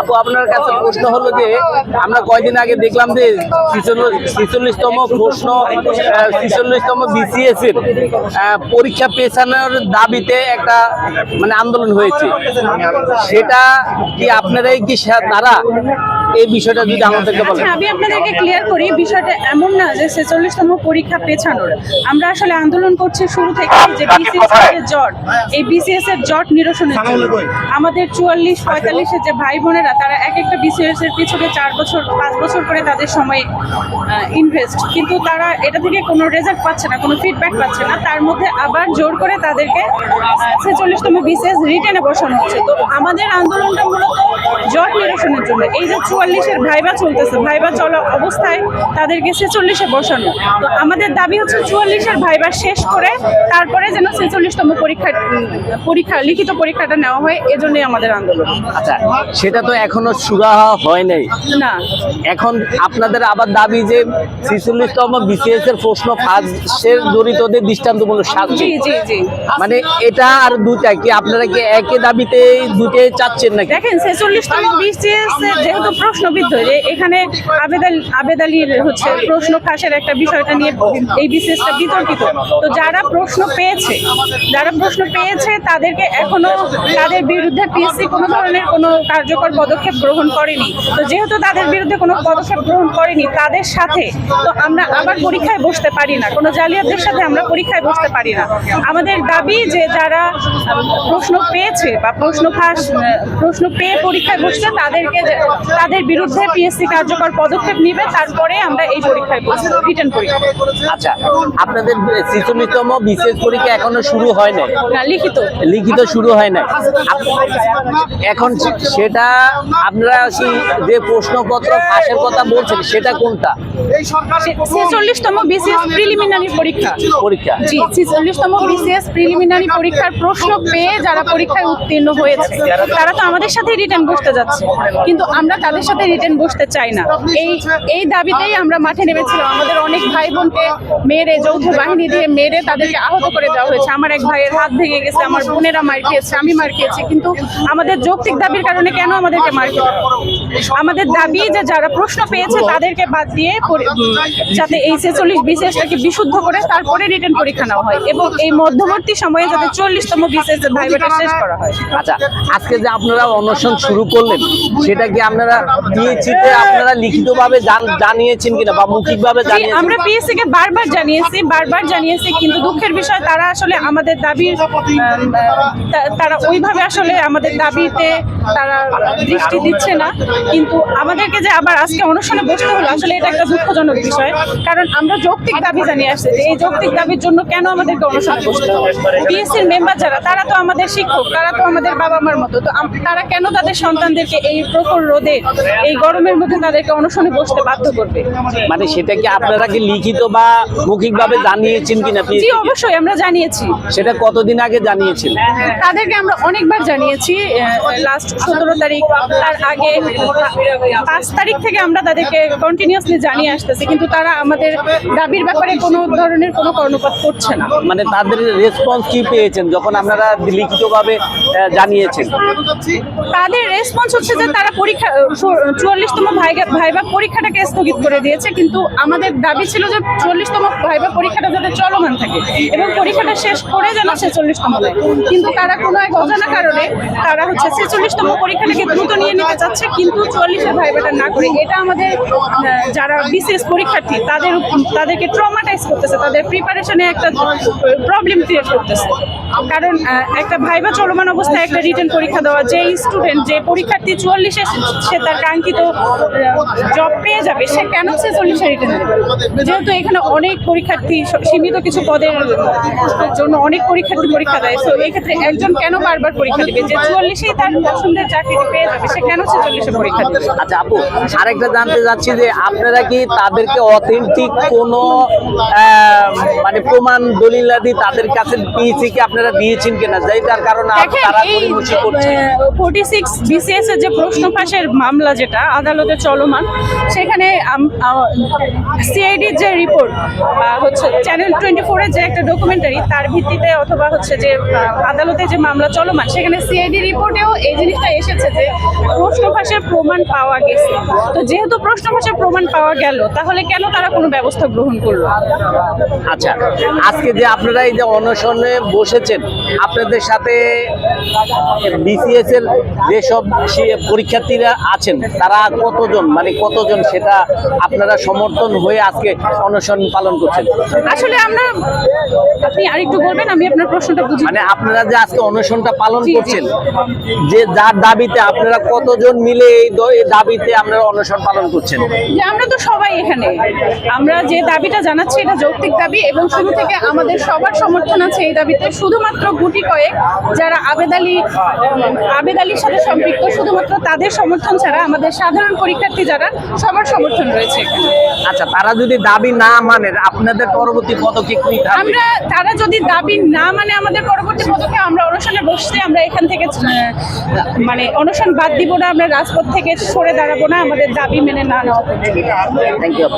আপু, আপনার কাছে প্রশ্ন হলো যে, আমরা কয়দিন আগে দেখলাম যে ছিচল্লিশতম প্রশ্ন ছিচল্লিশতম বিসিএস এর পরীক্ষা পেছানোর দাবিতে একটা মানে আন্দোলন হয়েছে। সেটা কি আপনারাই কি তারা এই বিষয়টা যদি আমাদেরকে বলেন। আচ্ছা আমি আপনাদেরকে ক্লিয়ার করি বিষয়টা এমন না যে ছেচল্লিশতম পরীক্ষা পেছানোর। আমরা আসলে আন্দোলন করছি শুরু থেকে যে বিসিএস এর জট। এই বিসিএস এর জট নিরসনের জন্য। আমাদের চুয়াল্লিশ পঁয়তাল্লিশের যে ভাই বোনেরা তারা এক একটা বিসিএস এর পিছনে চার বছর পাঁচ বছর করে তাদের সময় ইনভেস্ট কিন্তু তারা এটা থেকে কোনো রেজাল্ট পাচ্ছে না কোনো ফিডব্যাক পাচ্ছে না। তার মধ্যে আবার জোর করে তাদেরকে ছেচল্লিশতম বিসিএস রিটেনে বসানো হচ্ছে। তো আমাদের আন্দোলনটা মূলত জট নিরসনের জন্য। এই যে চুয়াল্লিশের ভাইবা চলতেছে ভাইবা চলা অবস্থায় তাদেরকে ছেচল্লিশে বসানো। তো আমাদের দাবি হচ্ছে চুয়াল্লিশের ভাইবা শেষ করে তারপরে যেন ছেচল্লিশতম পরীক্ষা পরীক্ষা লিখিত পরীক্ষাটা নেওয়া হয় এজন্যই আমাদের আন্দোলন। আচ্ছা সেটা তো এখনও সুরাহা হয় নাই। না। এখন আপনাদের আবার দাবি যে ছেচল্লিশতম বিসিএস এর প্রশ্ন ফাঁসের জড়িতদের দৃষ্টান্তমূলক শাস্তি। মানে এটা আর দুটা কি আপনারা কি একই দাবিতে দুটোই চাচ্ছেন নাকি? দেখেন ছেচল্লিশতম বিসিএস যেহেতু প্রশ্নবিদ্ধ যে এখানে আবেদাল আবেদ আলীর হচ্ছে প্রশ্ন ফাঁসের একটা বিষয়টা নিয়ে এই বিসিএসটা বিতর্কিত। তো যারা প্রশ্ন পেয়েছে, যারা প্রশ্ন পেয়েছে, তাদেরকে এখনও তাদের বিরুদ্ধে পিএসসি কোনো ধরনের কোনো কার্যকর পদক্ষেপ গ্রহণ করেনি। তো যেহেতু তাদের বিরুদ্ধে কোনো পদক্ষেপ গ্রহণ করেনি, তাদের সাথে তো আমরা আবার পরীক্ষায় বসতে পারি না। কোনো জালিয়াতদের সাথে আমরা পরীক্ষায় বসতে পারি না। আমাদের দাবি যে যারা প্রশ্ন পেয়েছে বা প্রশ্ন ফাঁস প্রশ্ন পেয়ে পরীক্ষায় বসছে, তাদেরকে যে- তাদের বিরুদ্ধে পিএসসি কার্যকর পদক্ষেপ নিবে তারপরে আমরা এই পরীক্ষায় রিটার্ন পরীক্ষা। আচ্ছা আপনাদের ছিচল্লিশতম বিসিএস পরীক্ষা এখনও শুরু হয় নাই? না লিখিত। লিখিত শুরু হয় নাই। এখন সেটা আপনারা কি যে প্রশ্নপত্র ফাঁসের কথা বলছেন সেটা কোনটা? ছেচল্লিশতম বিসিএস প্রিলিমিনারি পরীক্ষা। পরীক্ষা। জি ছেচল্লিশতম বিসিএস প্রিলিমিনারি পরীক্ষার প্রশ্ন পেয়ে যারা পরীক্ষায় উত্তীর্ণ হয়েছে তারা তো আমাদের সাথে রিটার্ন বসতে যাচ্ছে। কিন্তু আমরা তাদের সাথে রিটার্ন বসতে চাই না। এই এই দাবিতেই আমরা মাঠে নেমেছিলাম। আমাদের অনেক ভাই বোনকে মেরে, যৌথ বাহিনী দিয়ে মেরে তাদেরকে আহত করে দেওয়া হয়েছে। আমার এক ভাইয়ের হাত ভেঙে গেছে, আমার বোনেরা মার খেয়েছে, আমি মার খেয়েছি। কিন্তু আমাদের যৌক্তিক দাবির কারণে কেন আমাদেরকে মার আমাদের দাবি যে যারা প্রশ্ন পেয়েছে তাদেরকে বাদ দিয়ে যাতে এই ছেচল্লিশ বিসিএসটাকে বিশুদ্ধ করে তারপরে রিটার্ন পরীক্ষা নেওয়া হয় এবং এই মধ্যবর্তী সময়ে যাতে চল্লিশতম এর ভাইভাটা শেষ করা হয়। আচ্ছা আজকে যে আপনারা অনশন শুরু করলেন, সেটা কি আপনারা পিএইচিতে আপনারা লিখিতভাবে জান- জানিয়েছেন কিনা বা মৌখিকভাবে জানিয়েছেন? আমরা পিএসসি কে বারবার জানিয়েছি বারবার জানিয়েছি কিন্তু দুঃখের বিষয় তারা আসলে আমাদের দাবির তারা ওইভাবে আসলে আমাদের দাবিতে তারা দৃষ্টি দিচ্ছে না। কিন্তু আমাদেরকে যে আবার আজকে অনুষ্ঠানে বসতে হলো আসলে এটা একটা দুঃখজনক বিষয়। কারণ আমরা যৌক্তিক দাবি জানিয়ে আসছি যে এই যৌক্তিক দাবির জন্য কেন আমাদেরকে অনুষ্ঠানে বসতে হবে? পিএসসির মেম্বার যারা তারা তো আমাদের শিক্ষক তারা তো আমাদের বাবা মার মতো। তো তারা কেন তাদের সন্তানদেরকে এই প্রখর রোদে এই গরমের মধ্যে তাদেরকে অনশনে বসতে বাধ্য করবে। মানে সেটা কি আপনারা কি লিখিত বা মৌখিকভাবে জানিয়েছেন কিনা? জি অবশ্যই আমরা জানিয়েছি। সেটা কতদিন আগে জানিয়েছেন তাদেরকে আমরা অনেকবার জানিয়েছি লাস্ট সতেরো তারিখ তার আগে পাঁচ তারিখ থেকে আমরা তাদেরকে কন্টিনিউয়াসলি জানিয়ে আসতেছি কিন্তু তারা আমাদের দাবির ব্যাপারে কোনো ধরনের কোনো কর্ণপাত করছে না। মানে তাদের রেসপন্স কি পেয়েছেন যখন আপনারা লিখিতভাবে জানিয়েছেন? তাদের রেসপন্স হচ্ছে যে তারা পরীক্ষা চুয়াল্লিশতম ভাইবা পরীক্ষাটাকে স্থগিত করে দিয়েছে, কিন্তু আমাদের দাবি ছিল যে চুয়াল্লিশতম ভাইবা পরীক্ষাটা যাতে চলমান থাকে এবং পরীক্ষাটা শেষ করে যেন ছেচল্লিশতম কিন্তু তারা কোনো এক অজানা কারণে তারা হচ্ছে ছেচল্লিশতম পরীক্ষাটাকে দ্রুত নিয়ে নিতে চাচ্ছে, কিন্তু চুয়াল্লিশের ভাইবাটা না করে। এটা আমাদের যারা বিশেষ পরীক্ষার্থী, তাদের তাদেরকে ট্রমাটাইজ করতেছে, তাদের প্রিপারেশনে একটা প্রবলেম ক্রিয়েট করতেছে। কারণ একটা ভাইবা চলমান অবস্থায় একটা রিটার্ন পরীক্ষা দেওয়া, যে স্টুডেন্ট যে পরীক্ষার্থী চুয়াল্লিশে সে তার কাঙ্ক্ষিত জব পেয়ে যাবে, সে কেন সে চল্লিশে রিটার্ন দেবে? যেহেতু এখানে অনেক পরীক্ষার্থী সীমিত কিছু পদের জন্য অনেক পরীক্ষার্থী পরীক্ষা দেয় তো এক্ষেত্রে একজন কেন বারবার পরীক্ষা দেবে? যে চুয়াল্লিশেই তার পছন্দের চাকরিটি পেয়ে যাবে, সে কেন সে চল্লিশে পরীক্ষা দিবে? আচ্ছা আপু, আরেকটা জানতে চাচ্ছি যে আপনারা কি তাদেরকে অথেন্টিক কোনো মানে প্রমাণ দলিলাদি তাদের কাছে পিএসসি কি আপনারা আপনারা দিয়েছেন কিনা? যাই তার কারণে তারা গড়িমসি করছে। বিসিএস এর যে প্রশ্ন ফাঁসের মামলা যেটা আদালতে চলমান সেখানে সিআইডির যে রিপোর্ট হচ্ছে চ্যানেল টোয়েন্টি ফোরের যে একটা ডকুমেন্টারি তার ভিত্তিতে অথবা হচ্ছে যে আদালতে যে মামলা চলমান সেখানে সিআইডি রিপোর্টেও এই জিনিসটা এসেছে যে প্রশ্ন ফাঁসের প্রমাণ পাওয়া গেছে। তো যেহেতু প্রশ্ন ফাঁসের প্রমাণ পাওয়া গেল তাহলে কেন তারা কোনো ব্যবস্থা গ্রহণ করল? আচ্ছা আজকে যে আপনারা এই যে অনশনে বসেছেন আপনাদের সাথে বিসিএস এর যেসব পরীক্ষার্থীরা আছেন তারা কতজন? মানে কতজন সেটা আপনারা সমর্থন হয়ে আজকে অনশন পালন করছেন? আসলে আমরা আপনি আরেকটু বলবেন আমি আপনার প্রশ্নটা বুঝি। মানে আপনারা যে আজকে অনশনটা পালন। করছেন যে যার দাবিতে আপনারা কতজন মিলে এই দাবিতে আপনারা অনশন পালন করছেন? যে আমরা তো সবাই এখানে। আমরা যে দাবিটা জানাচ্ছি এটা যৌক্তিক দাবি এবং শুরু থেকে আমাদের সবার সমর্থন আছে এই দাবিতে। শুধুমাত্র গুটি কয়েক যারা আবেদ আলী আবেদ আলীর সাথে সম্পৃক্ত শুধুমাত্র তাদের সমর্থন ছাড়া আমাদের সাধারণ পরীক্ষার্থী যারা সবার সমর্থন রয়েছে আচ্ছা তারা যদি দাবি না মানে আপনাদের পরবর্তী পদক্ষেপ কি আমরা তারা যদি দাবি না মানে আমাদের পরবর্তী পদক্ষেপ আমরা অনশনে বসতে আমরা এখান থেকে মানে অনশন বাদ দিব না আমরা রাজপথ থেকে সরে দাঁড়াবো না আমাদের দাবি মেনে না নেওয়া। Thank you